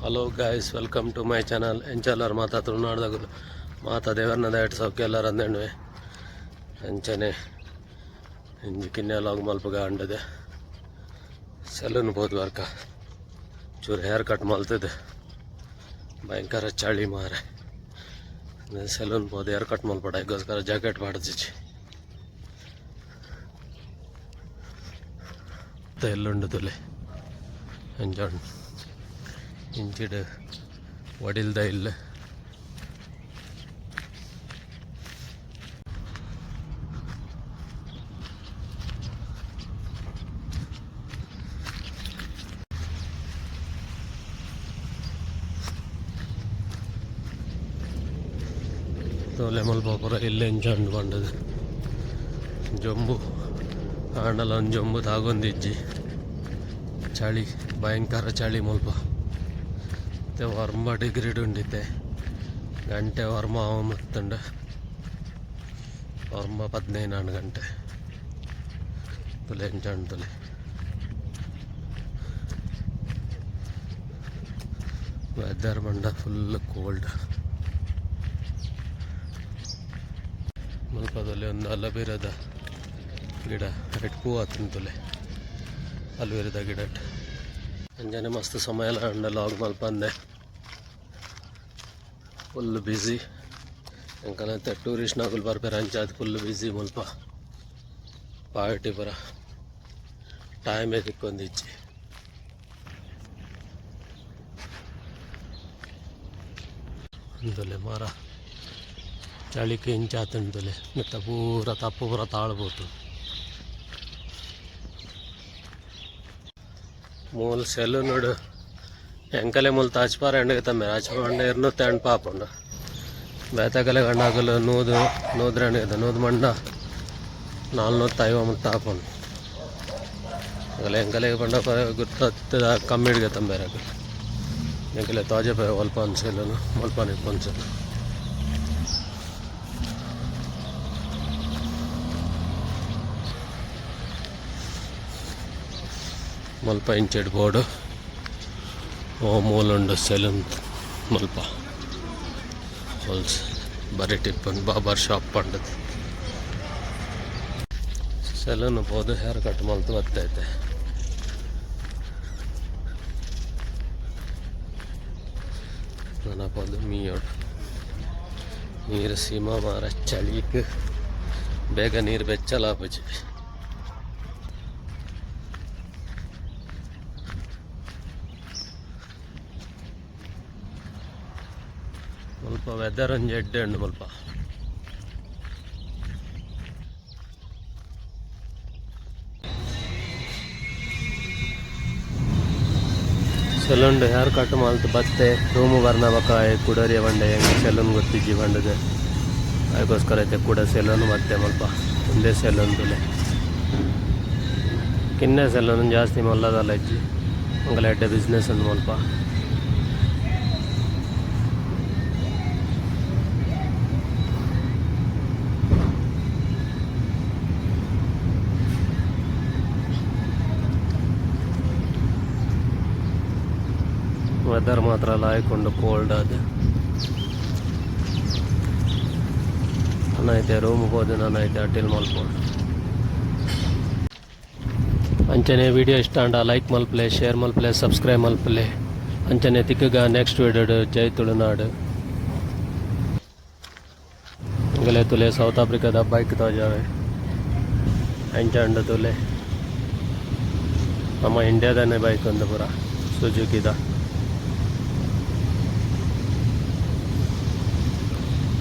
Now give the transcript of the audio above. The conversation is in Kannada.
Hello guys welcome to my channel ಎಂಚಲ್ಲರು ಮಾತಾ ತುಳುನಾಡ್ದಾಗಲು ಮಾತಾ ದೇವರನ್ನ ದಯಟ್ ಸೌಖ್ಯ ಎಲ್ಲರ ಅಂದೇಣ್ವೆ ಎಂಚನೆ ಇಂಜಿ ಕಿನ್ನೆ ಲಾಗ್ ಮಲ್ಪಗ ಅಂಡದೆ ಸೆಲೂನ್ ಬೋದು ವರ್ಕ ಚೂರು ಹೇರ್ ಕಟ್ ಮಲ್ತದೆ ಭಯಂಕರ ಚಳಿ ಮಾರೆ ಸೆಲೂನ್ ಬೋದು ಹೇರ್ ಕಟ್ ಮಲ್ಪಡ ಈಗೋಸ್ಕರ ಜಾಕೆಟ್ ಮಾಡಿಸಿ ಎಲ್ಲುಂಡದಲ್ಲಿ ಎಂಜಾಯ್ ಇಲ್ಲ. ತೋಲೆ ಮಲ್ಪಪುರ ಇಲ್ಲೇ ಎಂಜಾಂಡ್ ಬಂಡದು ಜೊಂಬು ಆಂಡಲ ಜೊಂಬು ತಾಗೊಂದಿಜ್ಜಿ. ಚಳಿ ಭಯಂಕರ ಚಳಿ ಮುಲ್ಪ. ಮತ್ತೆ ವರ್ಮ ಡಿಗ್ರಿ ಇತ್ತೆ ಗಂಟೆ ವರ್ಮ ಅವ ಮತ್ತುಂಡು ವರ್ಮ ಪದಿನೈದು ಗಂಟೆ. ತುಲೆ ಎಂಜಾಂಡ್ ತುಲೆ. ವೆದರ್ ಬಂಡ ಫುಲ್ ಕೋಲ್ಡ್ ಮುಲ್ಪದಲ್ಲಿ ಒಂದು ಅಲಬೀರದ ಗಿಡ, ರೆಡ್ ಹತ್ತಿನ ಆತಂತುಲೆ ಅಲ್ವೇರದ ಗಿಡ ಅಂಜನೆ ಮಸ್ತ್ ಸಮಯ ಎಲ್ಲ ಲಾಗ್ ಮಲ್ಪ ಅಂದೆ ಫುಲ್ ಬ್ಯುಸಿ ಎಂಕನಂತೆ ಟೂರಿಸ್ಟ್ ನಾಗುಲ್ ಬರ್ಬೇರೆ ಅಂಚಾದ ಫುಲ್ ಬ್ಯುಸಿ ಮುಲ್ಪ. ಪಾರ್ಟಿ ಬರ. ಟೈಮ್ ತಿಕ್ಕೊಂದಿಚ್ಚಿ ಅಂದಲೆ ಮರ. ಚಳಿಕೆ ಇಂಚಾತಂತಲೆ ಮಿತ್ತ ಪೂರ ತಪ್ಪು ಪೂರ ತಾಳ್ಬೋದು. ಮೂಲ ಸೆಲ್ಲು ನೋಡು. ಎಂಕಲೆ ಮೂಲ ತಾಜ್ಪಾರ ಎಂಡಗೆ ತಮ್ಮೆ. ರಾಜಪಾಂಡ ಇರ್ನು ತಣ್ಣ ಪಾಪುಂಡು ಬೇತಕಲೆ ಗಂಡಾಕಲು ನೂದು, ನೂದ್ರ ಎಂಡಗೆ ನೂದು ಮಂಡ ನಾಲ್ನೂತ್ತು ಮುಟ್ಟ ಹಾಪುಂಡು ಆಗಲೆ ಎಂಕಲೆ ಪಂಡ ಗುರ್ತದ ಕಮ್ಮಿ ಹಿಡ್ಗೆ ತಂಬೇರಾಗ ಎಂಕಲೆ ತಾಜೆ ಪೇ ಒಲ್ಪ ಅನ್ಸೆಲ್ಲನು ಮಲ್ಪ ನಿಪ್ಪನ್ಸೆಲ್ಲ ಮಲ್ಪ ಇಂಚೆಡ್ ಬೋಡು ಓ ಸೆಲೂನ್ ಮಲ್ಪ. ಹೋಲ್ಸ್ ಬರಿ ಟಿಪ್ಪನ್ ಬಾಬರ್ ಶಾಪ್ ಪಂಡದು. ಸೆಲೂನ್ ಬೋದು ಹೇರ್ ಕಟ್ ಮಲ್ತು ಬರ್ತೈತೆ ನನಪದು ಮೀಯೋಡು. ನೀರು ಸೀಮಾ ಮಾರ ಚಳಿಗೆ ಬೇಗ ನೀರು ಬೆಚ್ಚಲಾಪಜಿ. ಸ್ವಲ್ಪ ವೆದರ್ ಒಂದು ಎಡ್ಡೆ ಉಂಡು ಸ್ವಲ್ಪ. ಸೆಲೂನ್ ಹೇರ್ ಕಟ್ ಮಾಲ್ತು ಬತ್ತೆ, ರೂಮು ಬರ್ನ ಬಕ ಕುಡರಿಯ ಬಂಡೆ, ಹೆಂಗೆ ಸೆಲೂನ್ ಗೊತ್ತಿಜ್ಜಿ ಬಂಡದೆ. ಅದಕ್ಕೋಸ್ಕರ ಐತೆ ಕೂಡ ಸೆಲೂನ್ ಮತ್ತೆ ಸ್ವಲ್ಪ ಒಂದೇ ಸೆಲೂನ್ ತುಲೆ ಕಿನ್ನೆ ಸೆಲೂನ್ ಜಾಸ್ತಿ ಮಲ್ಲದಲ್ಲ ಇಜ್ಜಿ ಹಂಗಲ್ಲ ಎಡ್ಡೆ ಬಿಸ್ನೆಸ್ ಅಂದ್ ಸ್ವಲ್ಪ ವೆದರ್ ಮಾತ್ರ ಲಾಯ್ಕೊಂಡು ಕೋಲ್ಡ್ ಆದ ನನ್ನೈತೆ ರೂಮ್ ಹೋದೆ ನನ್ನೈತೆ ಅಟ್ಟಿಲ್ ಮಲ್ಕೊಂಡು ಅಂಚನೆ ವಿಡಿಯೋ ಇಷ್ಟ ಅಂಡ ಲೈಕ್ ಮಲ್ಪ್ಲೆ ಶೇರ್ ಮಲ್ಪ್ಲೆ ಸಬ್ಸ್ಕ್ರೈಬ್ ಮಲ್ಪ್ಲೆ ಅಂಚನೆ ತಿಕ್ಕಗ ನೆಕ್ಸ್ಟ್ ವಿಡಿಯೋ ಜೈ ತುಳುನಾಡು ಗಲೆ ತುಲೆ ಸೌತ್ ಆಫ್ರಿಕಾದ ಬೈಕ್ ತೋಜಾವೆ ಅಂಚಂಡ ತುಲೆ ನಮ್ಮ ಇಂಡಿಯಾದನೇ ಬೈಕ್ ಒಂದು ಪುರ ಸುಜುಕಿದ